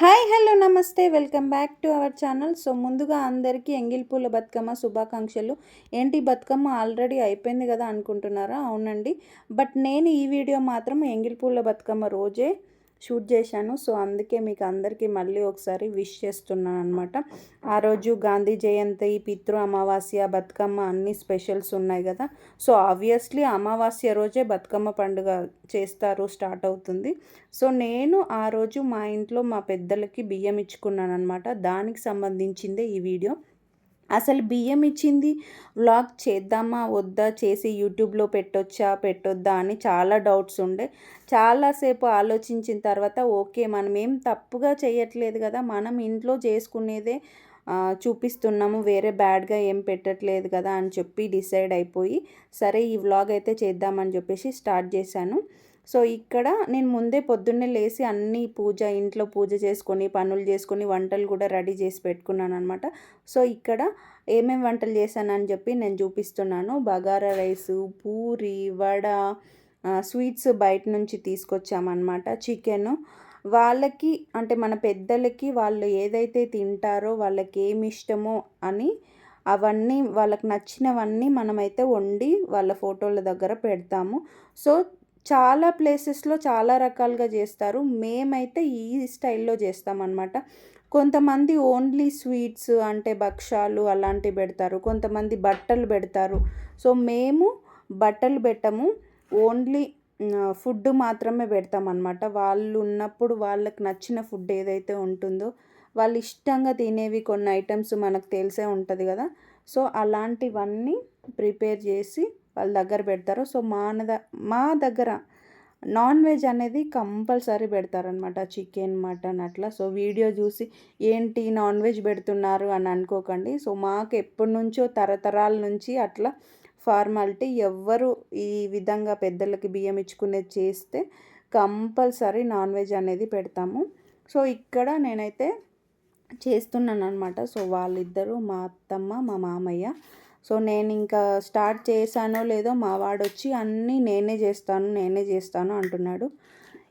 Hi hello నమస్తే. Welcome back to our channel. So ముందుగా అందరికీ ఎంగిల్ పూల బతుకమ్మ శుభాకాంక్షలు. ఏంటి బతుకమ్మ? ఆల్రెడీ అయిపోయింది కదా అనుకుంటున్నారా? అవునండి. బట్ నేను ఈ వీడియో మాత్రం ఎంగిల్ పూల బతుకమ్మ రోజే షూట్ చేశాను. సో అందుకే మీకు అందరికీ మళ్ళీ ఒకసారి విష్ చేస్తున్నాను అనమాట ఆ రోజు గాంధీ జయంతి పితృ అమావాస్య బతుకమ్మ అన్ని స్పెషల్స్ ఉన్నాయి కదా. సో ఆబ్వియస్లీ అమావాస్య రోజే బతుకమ్మ పండుగ చేస్తారు స్టార్ట్ అవుతుంది. సో నేను ఆ రోజు మా ఇంట్లో మా పెద్దలకి బియ్యం ఇచ్చుకున్నాను అనమాట దానికి సంబంధించిందే ఈ వీడియో. అసలు బియ్యం ఇచ్చింది? వ్లాగ్ చేద్దామా? వద్దా? చేసి యూట్యూబ్లో పెట్టొచ్చా? పెట్టొద్దా? అని చాలా డౌట్స్ ఉండే. చాలాసేపు ఆలోచించిన తర్వాత ఓకే మనం ఏం తప్పుగా చేయట్లేదు కదా మనం ఇంట్లో చేసుకునేదే చూపిస్తున్నాము వేరే బ్యాడ్గా ఏం పెట్టట్లేదు కదా అని చెప్పి డిసైడ్ అయిపోయి సరే ఈ వ్లాగ్ అయితే చేద్దామని చెప్పేసి స్టార్ట్ చేశాను. సో ఇక్కడ నేను ముందే పొద్దున్నే లేచి అన్ని పూజ ఇంట్లో పూజ చేసుకొని పనులు చేసుకొని వంటలు కూడా రెడీ చేసి పెట్టుకున్నాను అనమాట సో ఇక్కడ ఏమేమి వంటలు చేశానని చెప్పి నేను చూపిస్తున్నాను. బగారా రైసు పూరి వడ స్వీట్స్ బయట నుంచి తీసుకొచ్చామన్నమాట చికెన్. వాళ్ళకి అంటే మన పెద్దలకి వాళ్ళు ఏదైతే తింటారో వాళ్ళకి ఏమి ఇష్టమో అని అవన్నీ వాళ్ళకి నచ్చినవన్నీ మనమైతే వండి వాళ్ళ ఫోటోల దగ్గర పెడతాము. సో చాలా ప్లేసెస్లో చాలా రకాలుగా చేస్తారు. మేమైతే ఈ స్టైల్లో చేస్తామన్నమాట. కొంతమంది ఓన్లీ స్వీట్స్ అంటే భక్షాలు అలాంటివి పెడతారు. కొంతమంది బట్టలు పెడతారు. సో మేము బట్టలు పెట్టము. ఓన్లీ ఫుడ్ మాత్రమే పెడతామన్నమాట. వాళ్ళు ఉన్నప్పుడు వాళ్ళకి నచ్చిన ఫుడ్ ఏదైతే ఉంటుందో వాళ్ళు ఇష్టంగా తినేవి కొన్ని ఐటమ్స్ మనకు తెలిసే ఉంటుంది కదా. సో అలాంటివన్నీ ప్రిపేర్ చేసి వాళ్ళ దగ్గర పెడతారు. సో మా మా దగ్గర నాన్ వెజ్ అనేది కంపల్సరీ పెడతారనమాట చికెన్ మటన్ అట్లా. సో వీడియో చూసి ఏంటి నాన్ వెజ్ పెడుతున్నారు అని అనుకోకండి. సో మాకు ఎప్పటి నుంచో తరతరాల నుంచి అట్లా ఫార్మాలిటీ ఎవ్వరు ఈ విధంగా పెద్దలకి బియ్యం ఇచ్చుకునేది చేస్తే కంపల్సరీ నాన్ వెజ్ అనేది పెడతాము. సో ఇక్కడ నేనైతే చేస్తున్నాను అనమాట సో వాళ్ళిద్దరూ మా అత్తమ్మ మా మామయ్య సో నేను ఇంకా స్టార్ట్ చేశానో లేదో మా వాడు వచ్చి అన్నీ నేనే చేస్తాను నేనే చేస్తాను అంటున్నాడు.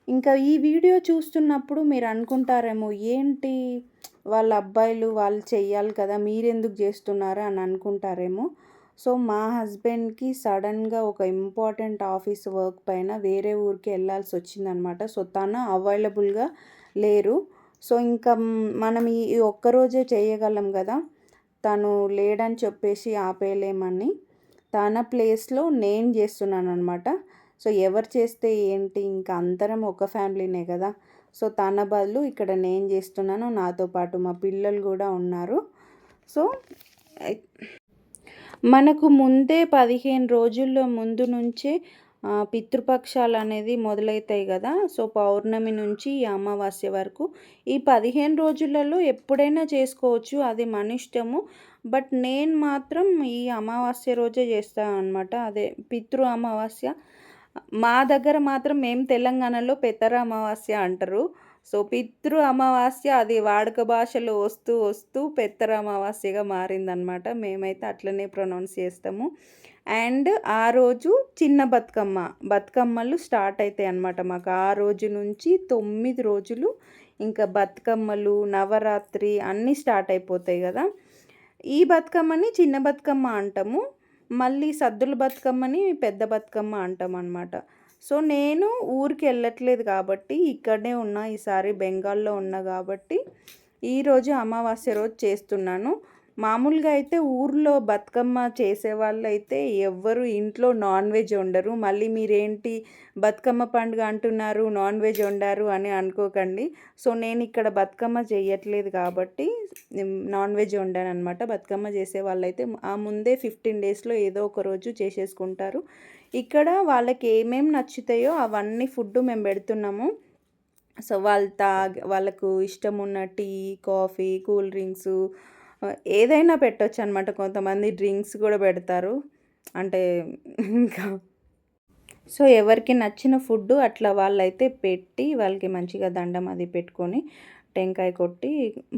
ఇంకా ఈ వీడియో చూస్తున్నప్పుడు మీరు అనుకుంటారేమో ఏంటి వాళ్ళ అబ్బాయిలు వాళ్ళు చెయ్యాలి కదా మీరెందుకు చేస్తున్నారా అని అనుకుంటారేమో. సో మా హస్బెండ్కి సడన్గా ఒక ఇంపార్టెంట్ ఆఫీస్ వర్క్ పైన వేరే ఊరికి వెళ్ళాల్సి వచ్చిందనమాట. సో తను అవైలబుల్గా లేరు. సో ఇంకా మనం ఈ ఒక్కరోజే చేయగలం కదా తను లేడని చెప్పేసి ఆపేయలేమని తన ప్లేస్లో నేను చేస్తున్నాను అనమాట సో ఎవరు చేస్తే ఏంటి? ఇంకా అందరం ఒక ఫ్యామిలీనే కదా. సో తన బదులు ఇక్కడ నేను చేస్తున్నాను నాతో పాటు మా పిల్లలు కూడా ఉన్నారు. సో మనకు ముందే పదిహేను రోజుల్లో ముందు నుంచే పితృపక్షాలు అనేది మొదలవుతాయి కదా. సో పౌర్ణమి నుంచి ఈ అమావాస్య వరకు ఈ పదిహేను రోజులలో ఎప్పుడైనా చేసుకోవచ్చు. అది మన ఇష్టము. బట్ నేను మాత్రం ఈ అమావాస్య రోజే చేస్తాను అనమాట అదే పితృ అమావాస్య. మా దగ్గర మాత్రం మేము తెలంగాణలో పెత్తర అమావాస్య అంటారు. సో పితృ అమావాస్య అది వాడుక భాషలో వస్తూ వస్తూ పెత్తర అమావాస్యగా మారిందనమాట మేమైతే అట్లనే ప్రొనౌన్స్ చేస్తాము. అండ్ ఆ రోజు చిన్న బతుకమ్మ బతుకమ్మలు స్టార్ట్ అవుతాయి అన్నమాట మాకు. ఆ రోజు నుంచి తొమ్మిది రోజులు ఇంకా బతుకమ్మలు నవరాత్రి అన్నీ స్టార్ట్ అయిపోతాయి కదా. ఈ బతుకమ్మని చిన్న బతుకమ్మ అంటాము. మళ్ళీ సద్దుల బతుకమ్మని పెద్ద బతుకమ్మ అంటాం అనమాట సో నేను ఊరికి వెళ్ళట్లేదు కాబట్టి ఇక్కడనే ఉన్నా ఈసారి బెంగాల్లో ఉన్నా కాబట్టి ఈరోజు అమావాస్య రోజు చేస్తున్నాను. మామూలుగా అయితే ఊర్లో బతుకమ్మ చేసే వాళ్ళు అయితే ఎవ్వరు ఇంట్లో నాన్ వెజ్ వండరు. మళ్ళీ మీరేంటి బతుకమ్మ పండుగ అంటున్నారు నాన్ వెజ్ వండారు అని అనుకోకండి. సో నేను ఇక్కడ బతుకమ్మ చేయట్లేదు కాబట్టి నాన్ వెజ్ వండాను అనమాట బతుకమ్మ చేసే వాళ్ళైతే ఆ ముందే ఫిఫ్టీన్ డేస్లో ఏదో ఒక రోజు చేసేసుకుంటారు. ఇక్కడ వాళ్ళకి ఏమేమి నచ్చుతాయో అవన్నీ ఫుడ్ మేము పెడుతున్నాము. సో వాళ్ళు తాగి వాళ్ళకు ఇష్టం ఉన్న టీ కాఫీ కూల్ డ్రింక్స్ ఏదైనా పెట్టచ్చు అనమాట కొంతమంది డ్రింక్స్ కూడా పెడతారు. అంటే ఇంకా సో ఎవరికి నచ్చిన ఫుడ్ అట్లా వాళ్ళైతే పెట్టి వాళ్ళకి మంచిగా దండం అది పెట్టుకొని టెంకాయ కొట్టి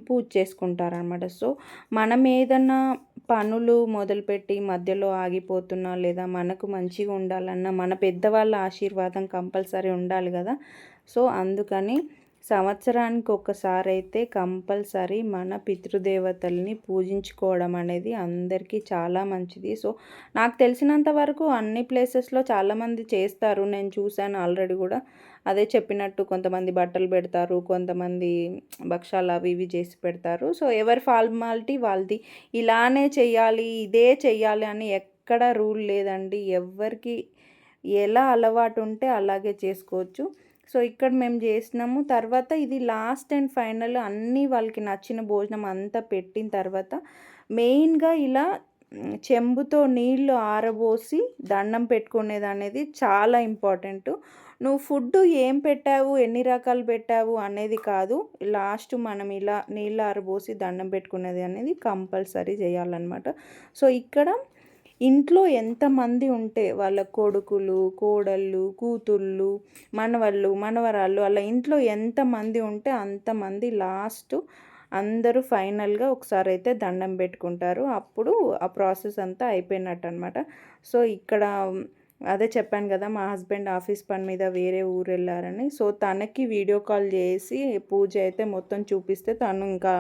పూజ చేసుకుంటారనమాట సో మనం ఏదన్నా పనులు మొదలుపెట్టి మధ్యలో ఆగిపోతున్నా లేదా మనకు మంచిగా ఉండాలన్నా మన పెద్దవాళ్ళ ఆశీర్వాదం కంపల్సరీ ఉండాలి కదా. సో అందుకని సంవత్సరానికి ఒకసారి అయితే కంపల్సరీ మన పితృదేవతల్ని పూజించుకోవడం అనేది అందరికీ చాలా మంచిది. సో నాకు తెలిసినంత వరకు అన్ని ప్లేసెస్లో చాలామంది చేస్తారు. నేను చూశాను ఆల్రెడీ కూడా. అదే చెప్పినట్టు కొంతమంది బట్టలు పెడతారు కొంతమంది భక్షాలు అవి ఇవి చేసి పెడతారు. సో ఎవరి ఫార్మాలిటీ వాళ్ళది. ఇలానే చేయాలి ఇదే చేయాలి అని ఎక్కడ రూల్ లేదండి. ఎవరికి ఎలా అలవాటు ఉంటే అలాగే చేసుకోవచ్చు. సో ఇక్కడ మేము చేసినాము. తర్వాత ఇది లాస్ట్ అండ్ ఫైనల్ అన్నీ వాళ్ళకి నచ్చిన భోజనం అంతా పెట్టిన తర్వాత మెయిన్గా ఇలా చెంబుతో నీళ్ళు ఆరబోసి దండం పెట్టుకునేది అనేది చాలా ఇంపార్టెంట్ నువ్వు ఫుడ్ ఏం పెట్టావు ఎన్ని రకాలు పెట్టావు అనేది కాదు. లాస్ట్ మనం ఇలా నీళ్ళు ఆరబోసి దండం పెట్టుకునేది అనేది కంపల్సరీ చేయాలన్నమాట. సో ఇక్కడ ఇంట్లో ఎంతమంది ఉంటే వాళ్ళ కొడుకులు కోడళ్ళు కూతుళ్ళు మనవళ్ళు మనవరాళ్ళు అలా ఇంట్లో ఎంతమంది ఉంటే అంతమంది లాస్ట్ అందరూ ఫైనల్గా ఒకసారి అయితే దండం పెట్టుకుంటారు. అప్పుడు ఆ ప్రాసెస్ అంతా అయిపోయినట్టు అనమాట సో ఇక్కడ అదే చెప్పాను కదా మా హస్బెండ్ ఆఫీస్ పని మీద వేరే ఊరు వెళ్ళారని. సో తనకి వీడియో కాల్ చేసి పూజ అయితే మొత్తం చూపిస్తే తను ఇంకా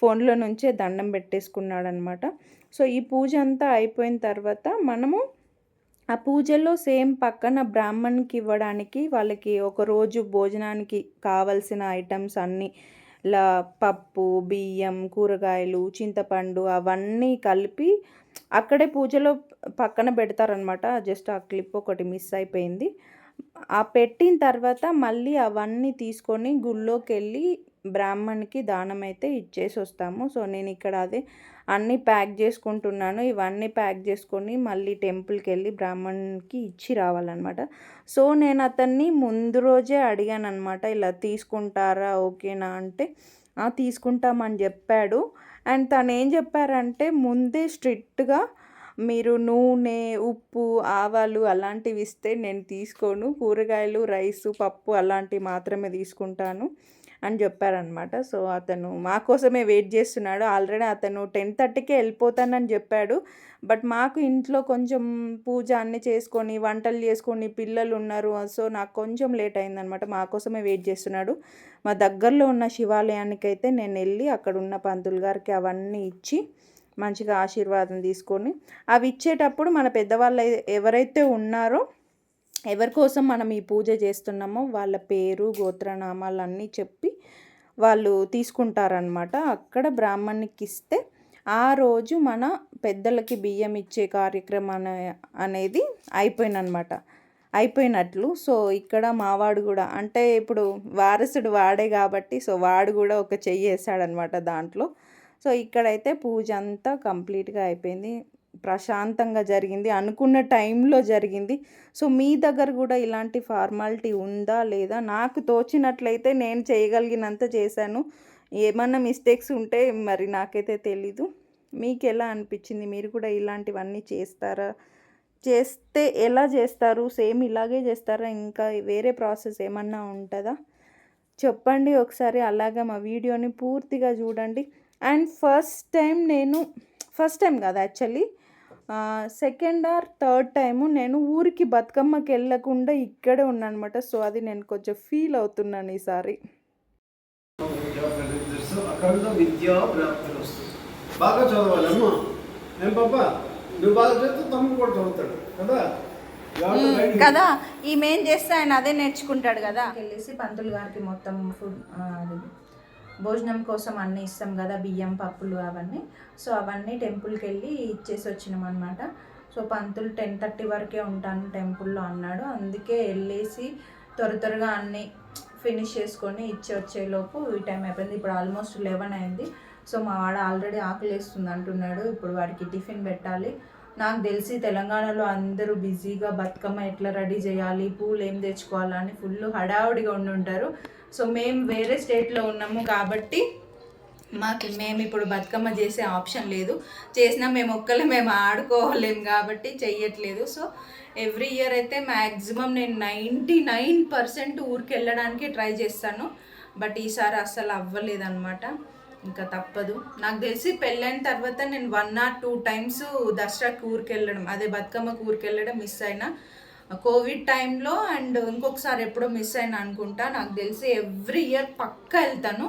ఫోన్లో నుంచే దండం పెట్టేసుకున్నాడనమాట. సో ఈ పూజ అంతా అయిపోయిన తర్వాత మనము ఆ పూజలో సేమ్ పక్కన బ్రాహ్మణ్కి ఇవ్వడానికి వాళ్ళకి ఒక రోజు భోజనానికి కావలసిన ఐటమ్స్ అన్నీ లా పప్పు బియ్యం కూరగాయలు చింతపండు అవన్నీ కలిపి అక్కడే పూజలో పక్కన పెడతారనమాట. జస్ట్ ఆ క్లిప్ ఒకటి మిస్ అయిపోయింది. ఆ పెట్టిన తర్వాత మళ్ళీ అవన్నీ తీసుకొని గుళ్ళోకి వెళ్ళి బ్రాహ్మణ్కి దానం అయితే ఇచ్చేసి వస్తాము సో నేను ఇక్కడ అదే అన్నీ ప్యాక్ చేసుకుంటున్నాను. ఇవన్నీ ప్యాక్ చేసుకొని మళ్ళీ టెంపుల్కి వెళ్ళి బ్రాహ్మణ్కి ఇచ్చి రావాలన్నమాట. సో నేను అతన్ని ముందు రోజే అడిగాను అనమాట ఇలా తీసుకుంటారా? ఓకేనా? అంటే తీసుకుంటామని చెప్పాడు. అండ్ తను ఏం చెప్పారంటే ముందే స్ట్రిక్ట్గా మీరు నూనె ఉప్పు ఆవాలు అలాంటివి ఇస్తే నేను తీసుకోను. కూరగాయలు రైసు పప్పు అలాంటివి మాత్రమే తీసుకుంటాను. అని చెప్పారనమాట సో అతను మా కోసమే వెయిట్ చేస్తున్నాడు. ఆల్రెడీ అతను టెన్ థర్టీకే వెళ్ళిపోతానని చెప్పాడు. బట్ మాకు ఇంట్లో కొంచెం పూజ అన్నీ చేసుకొని వంటలు చేసుకొని పిల్లలు ఉన్నారు. సో నాకు కొంచెం లేట్ అయిందనమాట మా కోసమే వెయిట్ చేస్తున్నాడు. మా దగ్గరలో ఉన్న శివాలయానికి అయితే నేను వెళ్ళి అక్కడ ఉన్న పంతులు గారికి అవన్నీ ఇచ్చి మంచిగా ఆశీర్వాదం తీసుకొని అవి ఇచ్చేటప్పుడు మన పెద్దవాళ్ళు ఎవరైతే ఉన్నారో ఎవరి కోసం మనం ఈ పూజ చేస్తున్నామో వాళ్ళ పేరు గోత్రనామాలు అన్నీ చెప్పి వాళ్ళు తీసుకుంటారనమాట అక్కడ బ్రాహ్మణ్కి ఇస్తే ఆ రోజు మన పెద్దలకి బియ్యం ఇచ్చే కార్యక్రమం అనేది అయిపోయిందనమాట అయిపోయినట్లు. సో ఇక్కడ మావాడు కూడా అంటే ఇప్పుడు వారసుడు వాడే కాబట్టి సో వాడు కూడా ఒక చెయ్యి వేసాడనమాట దాంట్లో. సో ఇక్కడైతే పూజ అంతా కంప్లీట్గా అయిపోయింది. ప్రశాంతంగా జరిగింది అనుకున్న టైంలో జరిగింది. సో మీ దగ్గర కూడా ఇలాంటి ఫార్మాలిటీ ఉందా లేదా? నాకు తోచినట్లయితే నేను చేయగలిగినంత చేశాను. ఏమన్నా మిస్టేక్స్ ఉంటే మరి నాకైతే తెలీదు. మీకు ఎలా అనిపించింది? మీరు కూడా ఇలాంటివన్నీ చేస్తారా? చేస్తే ఎలా చేస్తారు? సేమ్ ఇలాగే చేస్తారా? ఇంకా వేరే ప్రాసెస్ ఏమన్నా ఉంటుందా? చెప్పండి ఒకసారి. అలాగా మా వీడియోని పూర్తిగా చూడండి. అండ్ ఫస్ట్ టైం నేను ఫస్ట్ టైం కాదు actually second or third time నేను ఊరికి బతుకమ్మకి వెళ్ళకుండా ఇక్కడే ఉన్నాను అనమాట సో అది నేను కొంచెం ఫీల్ అవుతున్నాను ఈసారి. బాగా చదవాలమ్మా. ఏం పాప? నువ్వు బాగా చదివితే తమ్ముడు కూడా చదువుతాడు కదా. కదా? ఈమె ఏం చేస్తే ఆయన అదే నేర్చుకుంటాడు కదా? వెళ్ళేసి పంతులు గారికి మొత్తం ఫుడ్ భోజనం కోసం అన్నీ ఇస్తాం కదా బియ్యం పప్పులు అవన్నీ. సో అవన్నీ టెంపుల్కి వెళ్ళి ఇచ్చేసి వచ్చినాం అనమాట సో పంతులు టెన్ థర్టీ వరకే ఉంటాను టెంపుల్లో అన్నాడు. అందుకే వెళ్ళేసి త్వర త్వరగా అన్నీ ఫినిష్ చేసుకొని ఇచ్చి వచ్చేలోపు ఈ టైం అయిపోయింది. ఇప్పుడు ఆల్మోస్ట్ లెవెన్ అయింది. సో మా వాడు ఆల్రెడీ ఆకలిస్తుంది అంటున్నాడు. ఇప్పుడు వాడికి టిఫిన్ పెట్టాలి. నాకు తెలిసి తెలంగాణలో అందరూ బిజీగా బతుకమ్మ ఎట్లా రెడీ చేయాలి పూలు ఏం తెచ్చుకోవాలని ఫుల్ హడావుడిగా ఉండి ఉంటారు. సో మేము వేరే స్టేట్లో ఉన్నాము కాబట్టి మాకు మేము ఇప్పుడు బతుకమ్మ చేసే ఆప్షన్ లేదు. చేసినా మేము ఒక్కలే మేము ఆడుకోలేము కాబట్టి చెయ్యట్లేదు. సో ఎవ్రీ ఇయర్ అయితే మ్యాక్సిమం నేను నైంటీ నైన్ పర్సెంట్ ఊరికి వెళ్ళడానికి ట్రై చేస్తాను. బట్ ఈసారి అస్సలు అవ్వలేదన్నమాట. ఇంకా తప్పదు. నాకు తెలిసి పెళ్ళైన తర్వాత నేను వన్ ఆర్ టూ టైమ్స్ దసరాకి ఊరికి వెళ్ళడం అదే బతుకమ్మకు ఊరికి వెళ్ళడం మిస్ అయినా. కోవిడ్ టైంలో అండ్ ఇంకొకసారి ఎప్పుడో మిస్ అయినా అనుకుంటా. నాకు తెలిసి ఎవ్రీ ఇయర్ పక్కా వెళ్తాను.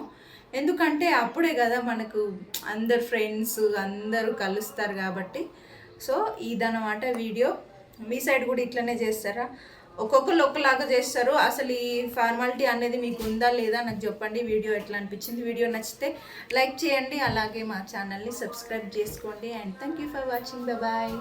ఎందుకంటే అప్పుడే కదా మనకు అందరు ఫ్రెండ్స్ అందరూ కలుస్తారు కాబట్టి. సో ఇదన్నమాట వీడియో మీ సైడ్ కూడా ఇట్లనే చేస్తారా? ఒక్కొక్కరు ఒక్కలాగా చేస్తారు. అసలు ఈ ఫార్మాలిటీ అనేది మీకు ఉందా లేదా నాకు చెప్పండి. వీడియో ఎట్లా అనిపించింది? వీడియో నచ్చితే లైక్ చేయండి. అలాగే మా ఛానల్ని సబ్స్క్రైబ్ చేసుకోండి. And thank you for watching. Bye